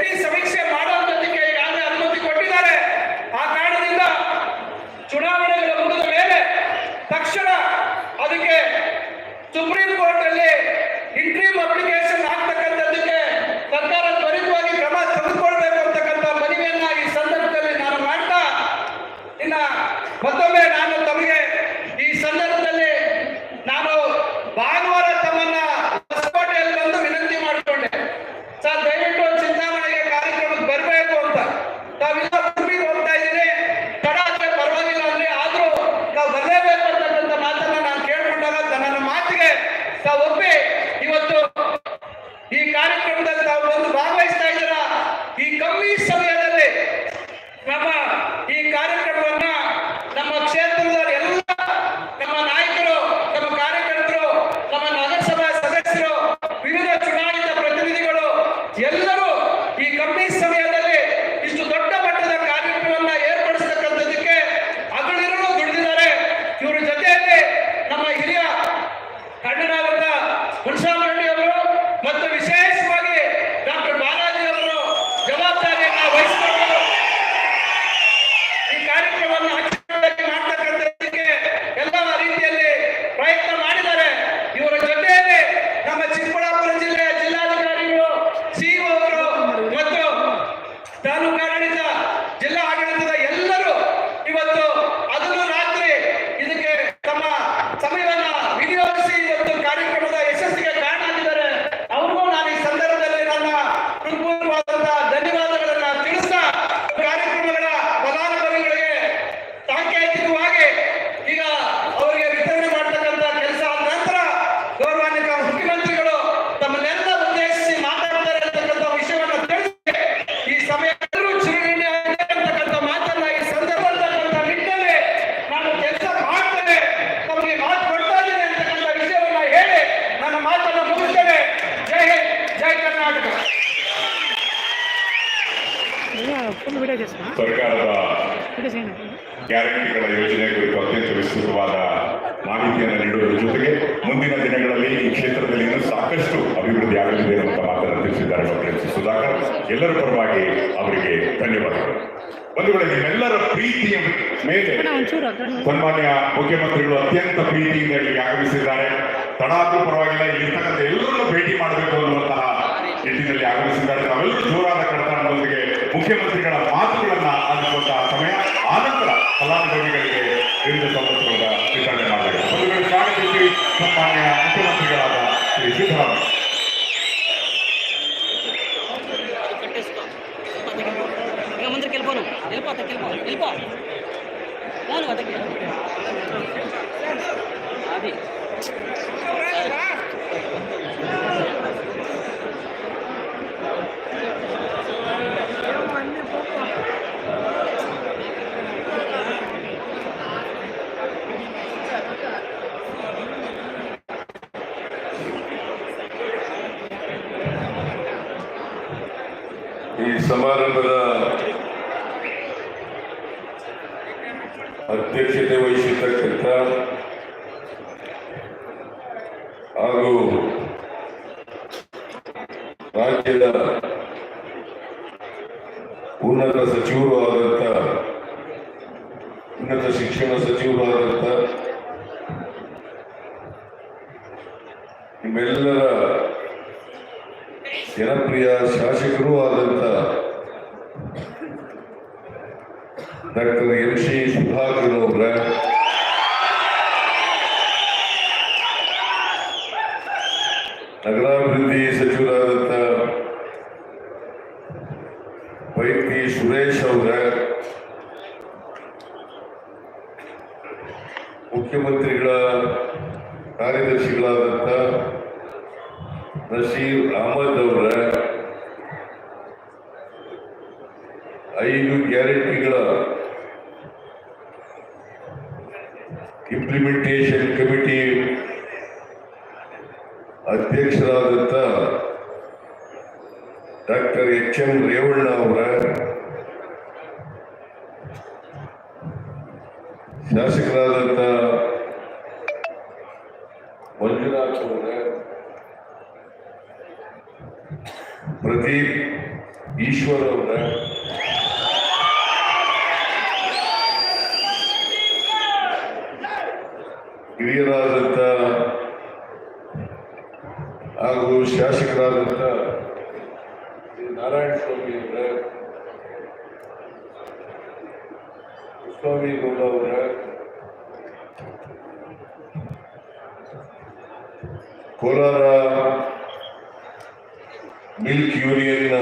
Kidney ಸಮೀಕ್ಷೆ ಮಾಡುವಂತದಕ್ಕೆ ಈಗಾಗಲೇ ಅನುಮತಿ ಕೊಟ್ಟಿದ್ದಾರೆ. ಆ ಕಾರಣದಿಂದ ಚುನಾವಣೆಗಳು ಮುಗಿದ ಮೇಲೆ ತಕ್ಷಣ ಅದಕ್ಕೆ ಸುಪ್ರೀಂ ಕೋರ್ಟ್ ಅಲ್ಲಿ ಇಂಟ್ರೀಮ್ ಅಪ್ಲಿಕೇಶನ್ ಹಾಕ್ತಕ್ಕಂಥದ್ದಕ್ಕೆ ಸರ್ಕಾರ ತ್ವರಿತವಾಗಿ ಕ್ರಮ ತೆಗೆದುಕೊಳ್ಬೇಕು ಅಂತಕ್ಕಂಥ ಮನವಿಯನ್ನ ಈ ಸಂದರ್ಭದಲ್ಲಿ ನಾನು ಮಾಡ್ತಾ, ಇನ್ನ ಮತ್ತೊಮ್ಮೆ ನಾನು ತಮಗೆ ಈ ಸಂದರ್ಭದಲ್ಲಿ ನಾನು ಭಾಗ ರೆಡ್ಡಿ ಅವರು ಮತ್ತು ಸರ್ಕಾರದ ಗ್ಯಾರಂಟಿಗಳ ಯೋಜನೆ ಕುರಿತು ಅತ್ಯಂತ ವಿಸ್ತೃತವಾದ ಮಾಹಿತಿಯನ್ನು ನೀಡುವುದರ ಜೊತೆಗೆ ಮುಂದಿನ ದಿನಗಳಲ್ಲಿ ಈ ಕ್ಷೇತ್ರದಲ್ಲಿ ಇನ್ನೂ ಸಾಕಷ್ಟು ಅಭಿವೃದ್ಧಿ ಆಗಲಿದೆ ಅಂತ ಮಾತನ್ನು ತಿಳಿಸಿದ್ದಾರೆ ಡಾಕ್ಟರ್ ಎಸ್ ಸುಧಾಕರ್. ಎಲ್ಲರ ಪರವಾಗಿ ಅವರಿಗೆ ಧನ್ಯವಾದಗಳು. ಒಂದು ನಿಮ್ಮೆಲ್ಲರ ಪ್ರೀತಿಯ ಮೇಲೆ ಸನ್ಮಾನ್ಯ ಮುಖ್ಯಮಂತ್ರಿಗಳು ಅತ್ಯಂತ ಪ್ರೀತಿಯಿಂದ ಇಲ್ಲಿಗೆ ಆಗಮಿಸಿದ್ದಾರೆ. ತಡಾದ್ರೂ ಪರವಾಗಿಲ್ಲ ಇಲ್ಲಿರ್ತಕ್ಕಂಥ ಎಲ್ಲರನ್ನು ಭೇಟಿ ಮಾಡಬೇಕು ಅನ್ನುವಂತಹ ನಿಟ್ಟಿನಲ್ಲಿ ಆಗಮಿಸಿದ್ದಾರೆ. ನಾವೆಲ್ಲರೂ ಜೋರಾದ ಮುಖ್ಯಮಂತ್ರಿಗಳ ಮಾತುಗಳನ್ನ ಆಲಿಸುವಂತಹ ಸಮಯ ಆನಂತರ ಫಲಾನುಭವಿಗಳಿಗೆ ವಿವಿಧ ಸವಲತ್ತುಗಳ ವಿತರಣೆ ಮಾಡಬೇಕು ಬಂಧುಗಳು ಸ್ವಾಗತಿಸಿ ಸನ್ಮಾನ್ಯ ಮುಖ್ಯಮಂತ್ರಿಗಳಾದ ಶ್ರೀ ಸಿದ್ದರಾಮಯ್ಯ ఇక ಸಮಾರಂಭದ ಅಧ್ಯಕ್ಷತೆ ವಹಿಸಿರ್ತಕ್ಕಂಥ ಹಾಗೂ ರಾಜ್ಯದ ಉನ್ನತ ಸಚಿವರು ಆದಂಥ ಉನ್ನತ ಶಿಕ್ಷಣ ಸಚಿವರು ಆದಂಥ ನಿಮ್ಮೆಲ್ಲರ ಜನಪ್ರಿಯ ಶಾಸಕರೂ ಆದಂತ ಡಾಕ್ಟರ್ ಎಂ ಸಿ ಸುಧಾಕರ್ ಅವರ ನಗರಾಭಿವೃದ್ಧಿ ಸಚಿವರಾದಂಥ ವೈಟಿ ಸುರೇಶ್ ಅವರ ಮುಖ್ಯಮಂತ್ರಿಗಳ ಕಾರ್ಯದರ್ಶಿಗಳಾದಂಥ ನಸೀರ್ ಅಹಮದ್ ಅವರ ಐದು ಗ್ಯಾರಂಟಿಗಳ ಇಂಪ್ಲಿಮೆಂಟೇಷನ್ ಕಮಿಟಿ ಅಧ್ಯಕ್ಷರಾದಂಥ ಡಾಕ್ಟರ್ ಎಚ್ ಎಂ ರೇವಣ್ಣ ಅವರ ಶಾಸಕರಾದಂಥ ಮಂಜುನಾಥ್ ಅವರ ಪ್ರದೀಪ್ ಈಶ್ವರ್ ಅವರ ಹಿರಿಯರಾದಂಥ ಹಾಗೂ ಶಾಸಕರಾದಂಥ ನಾರಾಯಣ ಸ್ವಾಮಿ ಅವರ ಸ್ವಾಮಿ ಗೌಡ ಅವರ ಕೋಲಾರ ಮಿಲ್ಕ್ ಯೂನಿಯನ್ನ